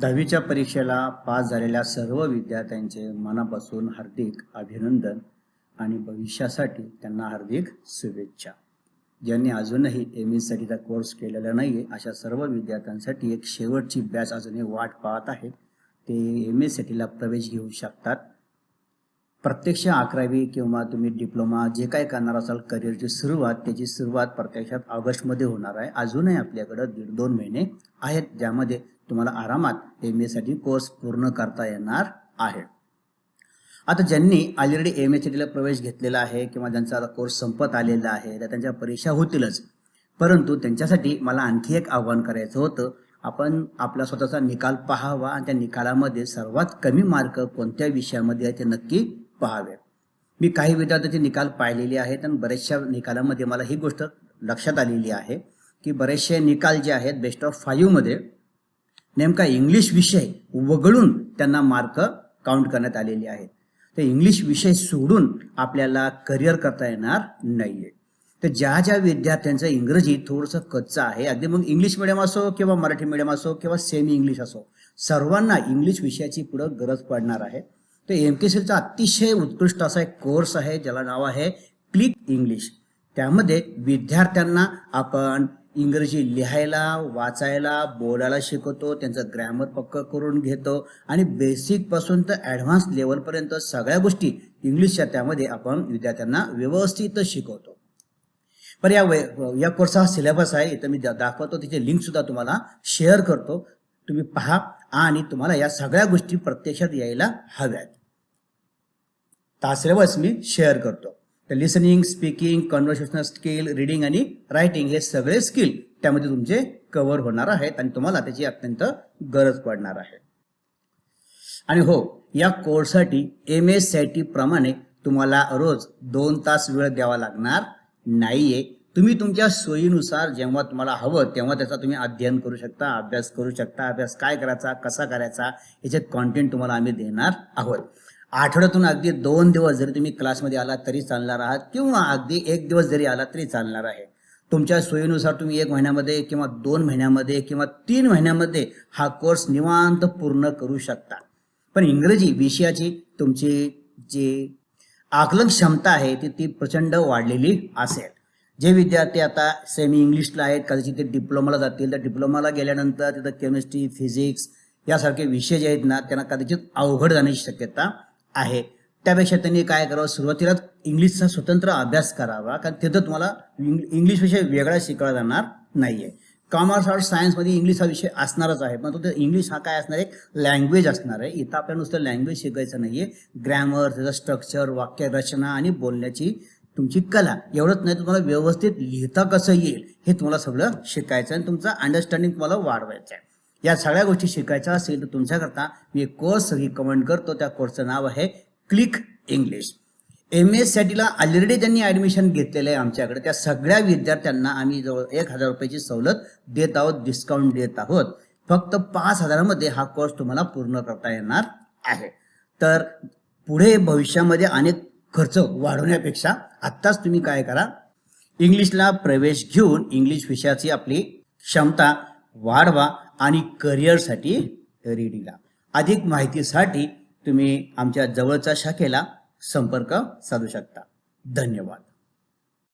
दहावीच्या परीक्षेला पास झालेल्या सर्व विद्यार्थ्यांचे मनापासून हार्दिक अभिनंदन आणि भविष्यासाठी त्यांना हार्दिक शुभेच्छा. ज्यांनी अजूनही एम एससाठीचा कोर्स केलेला नाही आहे अशा सर्व विद्यार्थ्यांसाठी एक शेवटची बॅच अजूनही वाट पाहत आहे. ते एम एससाठीला प्रवेश घेऊ शकतात. प्रत्यक्ष अकरावी किंवा तुम्ही डिप्लोमा जे काय करणार असाल करिअरची सुरुवात त्याची सुरुवात प्रत्यक्षात ऑगस्टमध्ये होणार आहे. अजूनही आपल्याकडं दीड दोन महिने आहेत ज्यामध्ये तुम्हाला आरामात एम एसाठी कोर्स पूर्ण करता येणार आहे. आता ज्यांनी ऑलरेडी एम एच प्रवेश घेतलेला आहे किंवा ज्यांचा आता कोर्स संपत आलेला आहे तर त्यांच्या परीक्षा होतीलच. परंतु त्यांच्यासाठी मला आणखी एक आव्हान करायचं होतं. आपण आपला स्वतःचा निकाल पाहावा आणि त्या निकालामध्ये सर्वात कमी मार्क कोणत्या विषयामध्ये आहे ते नक्की पहावे. मी काही विद्यार्थ्यांचे निकाल पाहिलेले आहेत आणि बऱ्याचशा निकालामध्ये मला ही गोष्ट लक्षात आलेली आहे की बरेचसे निकाल जे आहेत बेस्ट ऑफ फाईव्हमध्ये नेमका इंग्लिश विषय वगळून त्यांना मार्क काउंट करण्यात आलेले आहेत. तर इंग्लिश विषय सोडून आपल्याला करिअर करता येणार नाहीये. तर ज्या ज्या विद्यार्थ्यांचं इंग्रजी थोडंसं कच्चं आहे अगदी मग इंग्लिश मिडियम असो किंवा मराठी मिडियम असो किंवा सेमी इंग्लिश असो सर्वांना इंग्लिश विषयाची पुढं गरज पडणार आहे. तर एम के सीचा अतिशय उत्कृष्ट असा एक कोर्स आहे ज्याला नाव आहे क्लिक इंग्लिश. त्यामध्ये विद्यार्थ्यांना आपण इंग्रजी लिहायला वाचायला बोलायला शिकवतो त्यांचं ग्रॅमर पक्क करून घेतो आणि बेसिकपासून तर ॲडव्हान्स लेवलपर्यंत सगळ्या गोष्टी इंग्लिशच्या त्यामध्ये आपण विद्यार्थ्यांना व्यवस्थित शिकवतो. पण या वे- या कोर्सचा सिलेबस आहे इथं मी दाखवतो तिचे लिंकसुद्धा तुम्हाला शेअर करतो. तुम्ही पहा आणि तुम्हाला या सगळ्या गोष्टी प्रत्यक्षात यायला हव्यात. हा मी शेअर करतो. तर listening speaking conversational skill reading आणि रायटिंग हे सगळे स्किल त्यामध्ये तुमचे कव्हर होणार आहेत आणि तुम्हाला त्याची अत्यंत गरज पडणार आहे. आणि हो या कोर्ससाठी एम एस टी प्रमाणे तुम्हाला रोज दोन तास वेळ द्यावा लागणार नाहीये. तुम्ही तुमच्या सोयीनुसार जेव्हा तुम्हाला हवं तेव्हा त्याचा तुम्ही अध्ययन करू शकता अभ्यास करू शकता. अभ्यास काय करायचा कसा करायचा याचे कॉन्टेंट तुम्हाला आम्ही देणार आहोत. आठवड्यातून अगदी दोन दिवस जरी तुम्ही क्लासमध्ये आलात तरी चालणार आहात किंवा अगदी एक दिवस जरी आलात तरी चालणार आहे. तुमच्या सोयीनुसार तुम्ही एक महिन्यामध्ये किंवा दोन महिन्यामध्ये किंवा तीन महिन्यामध्ये हा कोर्स निवांत पूर्ण करू शकता. पण इंग्रजी विषयाची तुमची जी आकलन क्षमता आहे ती ती प्रचंड वाढलेली असेल. जे विद्यार्थी आता सेमी इंग्लिशला आहेत कदाचित ते डिप्लोमाला जातील. तर डिप्लोमाला गेल्यानंतर तिथं केमिस्ट्री फिजिक्स यासारखे विषय जे आहेत ना त्यांना कदाचित अवघड जाण्याची शक्यता आहे. त्यापेक्षा त्यांनी काय करावं? सुरुवातीलाच इंग्लिशचा स्वतंत्र अभ्यास करावा कारण तिथं तुम्हाला इंग्लिश विषय वेगळा शिकवला जाणार नाहीये. कॉमर्स आर्ट सायन्समध्ये इंग्लिश हा विषय असणारच आहे पण तो इंग्लिश हा काय असणार? आहे लँग्वेज असणार आहे. इथं आपल्याला नुसतं लँग्वेज शिकायचं नाहीये. ग्रॅमर त्याचं स्ट्रक्चर वाक्य रचना आणि बोलण्याची तुमची कला. एवढंच नाही तुम्हाला व्यवस्थित लिहिता कसं येईल हे तुम्हाला सगळं शिकायचं आहे आणि तुमचं अंडरस्टँडिंग तुम्हाला वाढवायचं आहे. या सगळ्या गोष्टी शिकायच्या असेल तर तुमच्याकरता मी एक कोर्स रिकमेंड करतो. त्या कोर्सचं नाव आहे क्लिक इंग्लिश एम एस साठीला ऑलरेडी ज्यांनी ॲडमिशन घेतलेलं आहे आमच्याकडे. त्या सगळ्या विद्यार्थ्यांना आम्ही जवळ एक हजार रुपयाची सवलत देत आहोत डिस्काउंट देत आहोत. फक्त पाच हजारामध्ये हा कोर्स तुम्हाला पूर्ण करता येणार आहे. तर पुढे भविष्यामध्ये अनेक खर्च वाढवण्यापेक्षा आत्ताच तुम्ही काय करा? इंग्लिशला प्रवेश घेऊन इंग्लिश विषयाची आपली क्षमता वाढवा. आणि करिअरसाठी रेडीला अधिक माहितीसाठी तुम्ही आमच्या जवळच्या शाखेला संपर्क साधू शकता. धन्यवाद.